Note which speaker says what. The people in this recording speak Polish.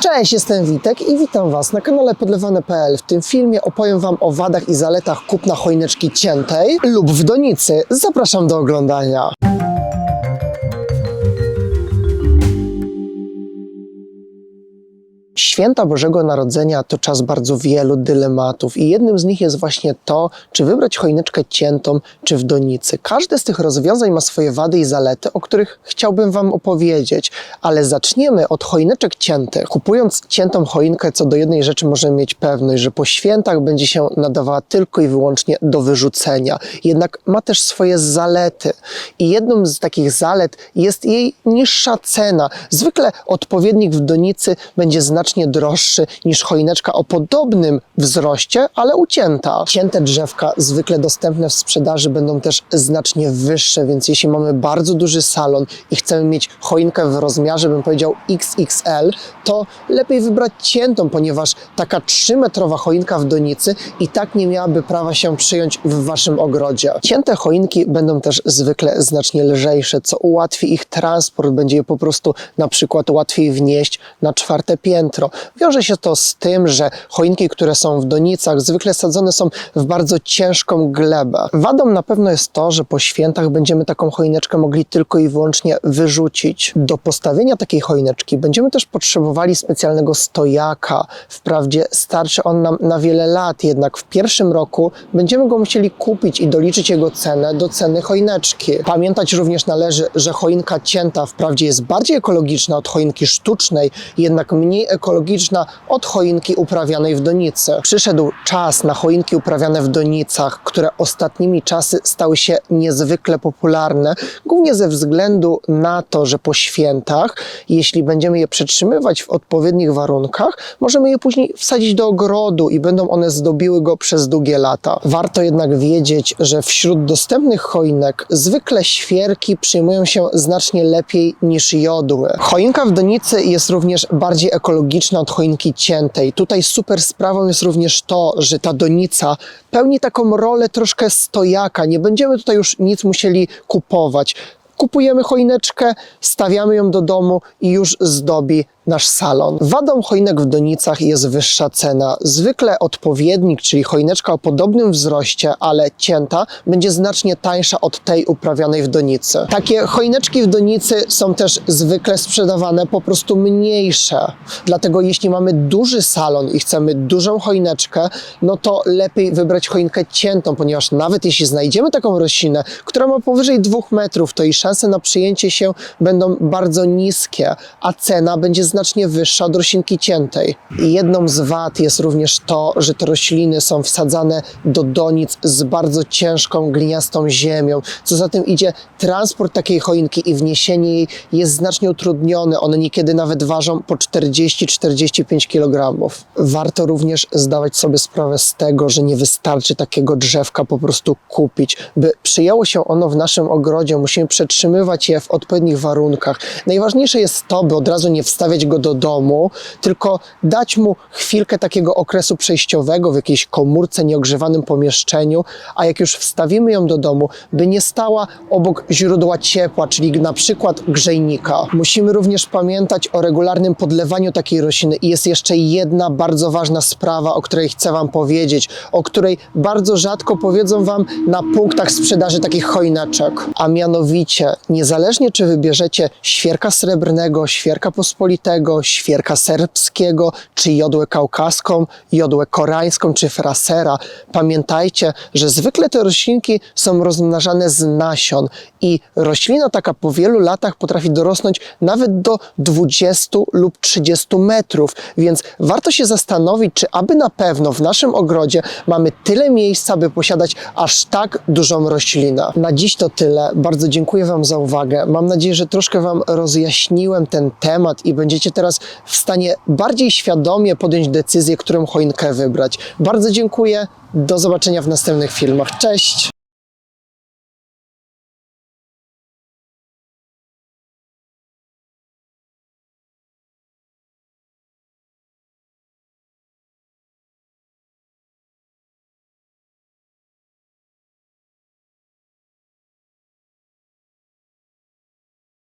Speaker 1: Cześć, jestem Witek i witam Was na kanale podlewane.pl. W tym filmie opowiem Wam o wadach i zaletach kupna choineczki ciętej lub w donicy. Zapraszam do oglądania. Święta Bożego Narodzenia to czas bardzo wielu dylematów i jednym z nich jest właśnie to, czy wybrać choineczkę ciętą, czy w donicy. Każde z tych rozwiązań ma swoje wady i zalety, o których chciałbym Wam opowiedzieć, ale zaczniemy od choineczek ciętych. Kupując ciętą choinkę, co do jednej rzeczy możemy mieć pewność, że po świętach będzie się nadawała tylko i wyłącznie do wyrzucenia. Jednak ma też swoje zalety i jedną z takich zalet jest jej niższa cena. Zwykle odpowiednik w donicy będzie znacznie droższy niż choineczka o podobnym wzroście, ale ucięta. Cięte drzewka, zwykle dostępne w sprzedaży, będą też znacznie wyższe, więc jeśli mamy bardzo duży salon i chcemy mieć choinkę w rozmiarze, bym powiedział XXL, to lepiej wybrać ciętą, ponieważ taka 3-metrowa choinka w donicy i tak nie miałaby prawa się przyjąć w waszym ogrodzie. Cięte choinki będą też zwykle znacznie lżejsze, co ułatwi ich transport, będzie je po prostu na przykład łatwiej wnieść na czwarte piętro. Wiąże się to z tym, że choinki, które są w donicach, zwykle sadzone są w bardzo ciężką glebę. Wadą na pewno jest to, że po świętach będziemy taką choineczkę mogli tylko i wyłącznie wyrzucić. Do postawienia takiej choineczki będziemy też potrzebowali specjalnego stojaka. Wprawdzie starczy on nam na wiele lat, jednak w pierwszym roku będziemy go musieli kupić i doliczyć jego cenę do ceny choineczki. Pamiętać również należy, że choinka cięta wprawdzie jest bardziej ekologiczna od choinki sztucznej, jednak mniej ekologiczna od choinki uprawianej w donicy. Przyszedł czas na choinki uprawiane w donicach, które ostatnimi czasy stały się niezwykle popularne, głównie ze względu na to, że po świętach, jeśli będziemy je przetrzymywać w odpowiednich warunkach, możemy je później wsadzić do ogrodu i będą one zdobiły go przez długie lata. Warto jednak wiedzieć, że wśród dostępnych choinek zwykle świerki przyjmują się znacznie lepiej niż jodły. Choinka w donicy jest również bardziej ekologiczna od choinki ciętej. Tutaj super sprawą jest również to, że ta donica pełni taką rolę troszkę stojaka. Nie będziemy tutaj już nic musieli kupować. Kupujemy choineczkę, stawiamy ją do domu i już zdobi nasz salon. Wadą choinek w donicach jest wyższa cena. Zwykle odpowiednik, czyli choineczka o podobnym wzroście, ale cięta, będzie znacznie tańsza od tej uprawianej w donicy. Takie choineczki w donicy są też zwykle sprzedawane po prostu mniejsze. Dlatego jeśli mamy duży salon i chcemy dużą choineczkę, no to lepiej wybrać choinkę ciętą, ponieważ nawet jeśli znajdziemy taką roślinę, która ma powyżej 2 metrów, to jej szanse na przyjęcie się będą bardzo niskie, a cena będzie znacznie wyższa od roślinki ciętej. Jedną z wad jest również to, że te rośliny są wsadzane do donic z bardzo ciężką, gliniastą ziemią. Co za tym idzie, transport takiej choinki i wniesienie jej jest znacznie utrudnione. One niekiedy nawet ważą po 40-45 kg. Warto również zdawać sobie sprawę z tego, że nie wystarczy takiego drzewka po prostu kupić. By przyjęło się ono w naszym ogrodzie, musimy przetrzymywać je w odpowiednich warunkach. Najważniejsze jest to, by od razu nie wstawiać go do domu, tylko dać mu chwilkę takiego okresu przejściowego w jakiejś komórce, nieogrzewanym pomieszczeniu, a jak już wstawimy ją do domu, by nie stała obok źródła ciepła, czyli na przykład grzejnika. Musimy również pamiętać o regularnym podlewaniu takiej rośliny i jest jeszcze jedna bardzo ważna sprawa, o której chcę Wam powiedzieć, o której bardzo rzadko powiedzą Wam na punktach sprzedaży takich choineczek, a mianowicie niezależnie czy wybierzecie świerka srebrnego, świerka pospolitego, świerka serbskiego, czy jodłę kaukaską, jodłę koreańską, czy frasera, pamiętajcie, że zwykle te roślinki są rozmnażane z nasion i roślina taka po wielu latach potrafi dorosnąć nawet do 20 lub 30 metrów, więc warto się zastanowić, czy aby na pewno w naszym ogrodzie mamy tyle miejsca, by posiadać aż tak dużą roślinę. Na dziś to tyle. Bardzo dziękuję Wam za uwagę. Mam nadzieję, że troszkę Wam rozjaśniłem ten temat i teraz w stanie bardziej świadomie podjąć decyzję, którą choinkę wybrać. Bardzo dziękuję. Do zobaczenia w następnych filmach. Cześć!